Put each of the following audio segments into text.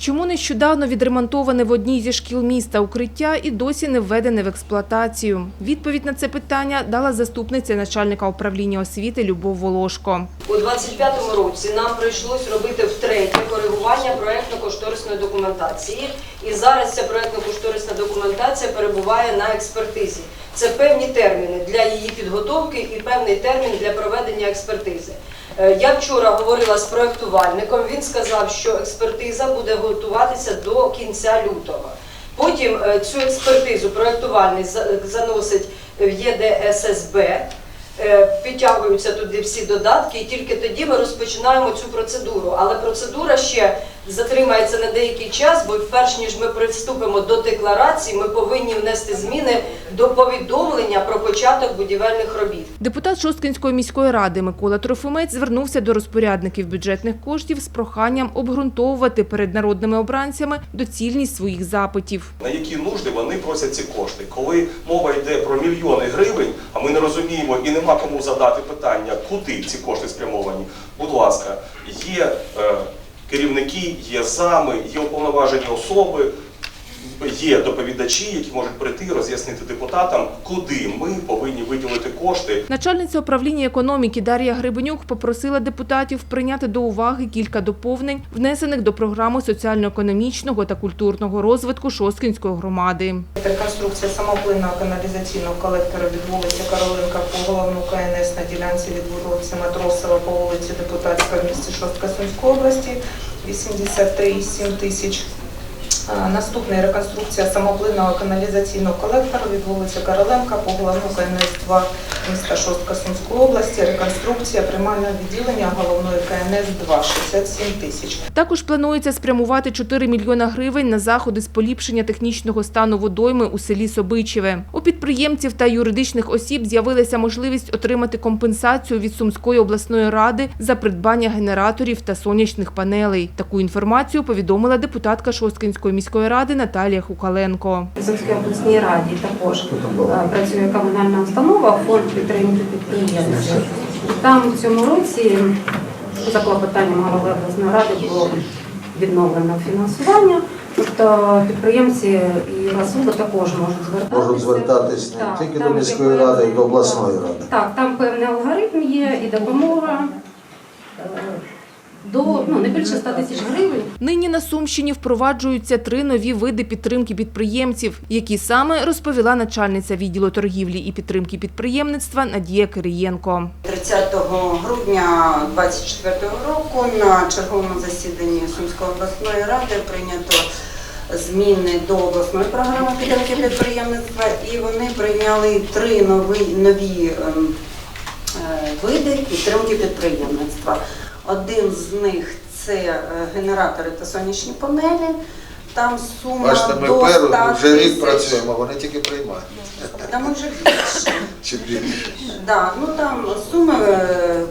Чому нещодавно відремонтоване в одній зі шкіл міста укриття і досі не введене в експлуатацію? Відповідь на це питання дала заступниця начальника управління освіти Любов Волошко. У 25-му році нам прийшлось робити втретє коригування проєктно-кошторисної документації. І зараз ця проєктно-кошторисна документація перебуває на експертизі. Це певні терміни для її підготовки і певний термін для проведення експертизи. Е, Я вчора говорила з проєктувальником. Він сказав, що експертиза буде готуватися до кінця лютого. Потім е, цю експертизу проєктувальник заносить в ЄДССБ. Е, Підтягуються туди всі додатки, і тільки тоді ми розпочинаємо цю процедуру. Але процедура ще затримається на деякий час, бо перш ніж ми приступимо до декларації, ми повинні внести зміни до повідомлення про початок будівельних робіт. Депутат Шосткинської міської ради Микола Трофимець звернувся до розпорядників бюджетних коштів з проханням обґрунтовувати перед народними обранцями доцільність своїх запитів. На які нужди вони просять ці кошти? Коли мова йде про мільйони гривень, а ми не розуміємо і нема кому задати питання, куди ці кошти спрямовані. Будь ласка, є е, керівники, є зами, є уповноважені особи. Є доповідачі, які можуть прийти і роз'яснити депутатам, куди ми повинні кошти Начальниця управління економіки Дар'я Гребенюк попросила депутатів прийняти до уваги кілька доповнень, внесених до програми соціально-економічного та культурного розвитку Шосткинської громади. Реконструкція самоплинного каналізаційного колектора від вулиці Короленка по головну КНС на ділянці від вулиці Матросова по вулиці Депутатська в місті Шостка Сумської області 83,7 тисяч. Наступна реконструкція самоплинного каналізаційного колектора від вулиці Короленка по головну КНС-2 міста Шостка Сумської області. Реконструкція приймального відділення головної КНС-2 67 тисяч. Також планується спрямувати 4 мільйона гривень на заходи з поліпшення технічного стану водойми у селі Собичеве. У підприємців та юридичних осіб з'явилася можливість отримати компенсацію від Сумської обласної ради за придбання генераторів та сонячних панелей. Таку інформацію повідомила депутатка Шосткинської міської ради Наталія Хукаленко. В Сумській обласній раді також е, працює комунальна установа фонд підтримки підприємців. Там в цьому році за клопотанням голови обласної ради було відновлено фінансування. Тобто підприємці і особи також можуть звертатися. Можуть звертатись не Так, тільки до міської ради, і до обласної ради. Так, там певний алгоритм є і допомога е, до ну, не більше 100 тисяч гривень. Нині на Сумщині впроваджуються три нові види підтримки підприємців, які саме розповіла начальниця відділу торгівлі і підтримки підприємництва Надія Кириєнко. 30 грудня 2024 року на черговому засіданні Сумської обласної ради прийнято зміни до обласної програми підтримки підприємництва, і вони прийняли три нові, нові ем, е, види підтримки підприємництва. Один з них це е, генератори та сонячні панелі. Там сума Бачите, ми до 100 пер, вже рік тисяч. працюємо, вони тільки приймають. Там вже більше. Чи більше. Да, ну там суми е,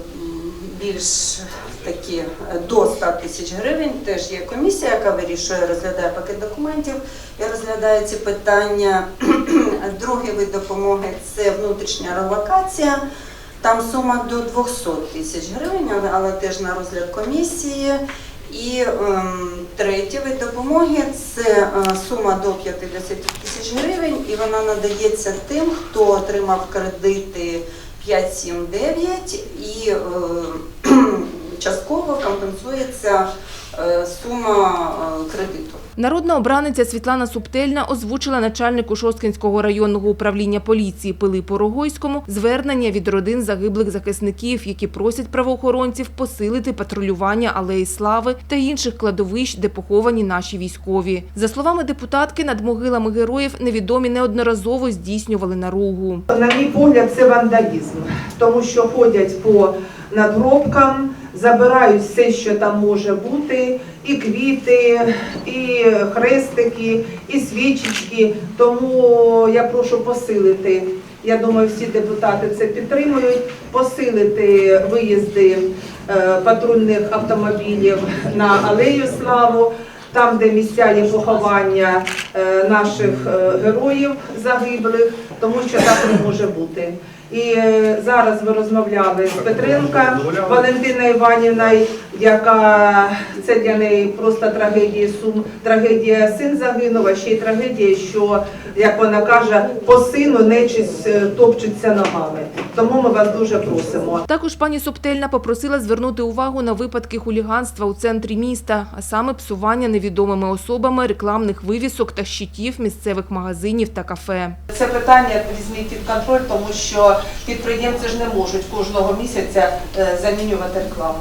більш такі е, до 100 тисяч гривень. Теж є комісія, яка вирішує, розглядає пакет документів і розглядає ці питання. Другий вид допомоги це внутрішня релокація. Там сума до 200 тисяч гривень, але, теж на розгляд комісії. І ем, третій вид допомоги це е, сума до 50 тисяч гривень, і вона надається тим, хто отримав кредити 5-7-9 і е, частково компенсується сума е, кредиту. Народна обраниця Світлана Субтельна озвучила начальнику Шосткинського районного управління поліції Пилипу Рогойському звернення від родин загиблих захисників, які просять правоохоронців посилити патрулювання алеї слави та інших кладовищ, де поховані наші військові. За словами депутатки, над могилами героїв невідомі неодноразово здійснювали наругу. На мій погляд, це вандалізм, тому що ходять по надгробкам, забирають все, що там може бути, і квіти, і хрестики, і свічечки. Тому я прошу посилити. Я думаю, всі депутати це підтримують. Посилити виїзди е, патрульних автомобілів на алею славу. Там, де місця є поховання е, наших е, героїв загиблих, тому що так не може бути. І е, зараз ви розмовляли з Петренка. Валентина Іванівною, яка це для неї просто трагедія сум, трагедія син загинув, а ще й трагедія, що як вона каже, по сину нечисть е, топчеться ногами. Тому ми вас дуже просимо. Також пані Субтельна попросила звернути увагу на випадки хуліганства у центрі міста, а саме псування невідомими особами рекламних вивісок та щитів місцевих магазинів та кафе. Це питання візьміть під контроль, тому що підприємці ж не можуть кожного місяця е, замінювати рекламу.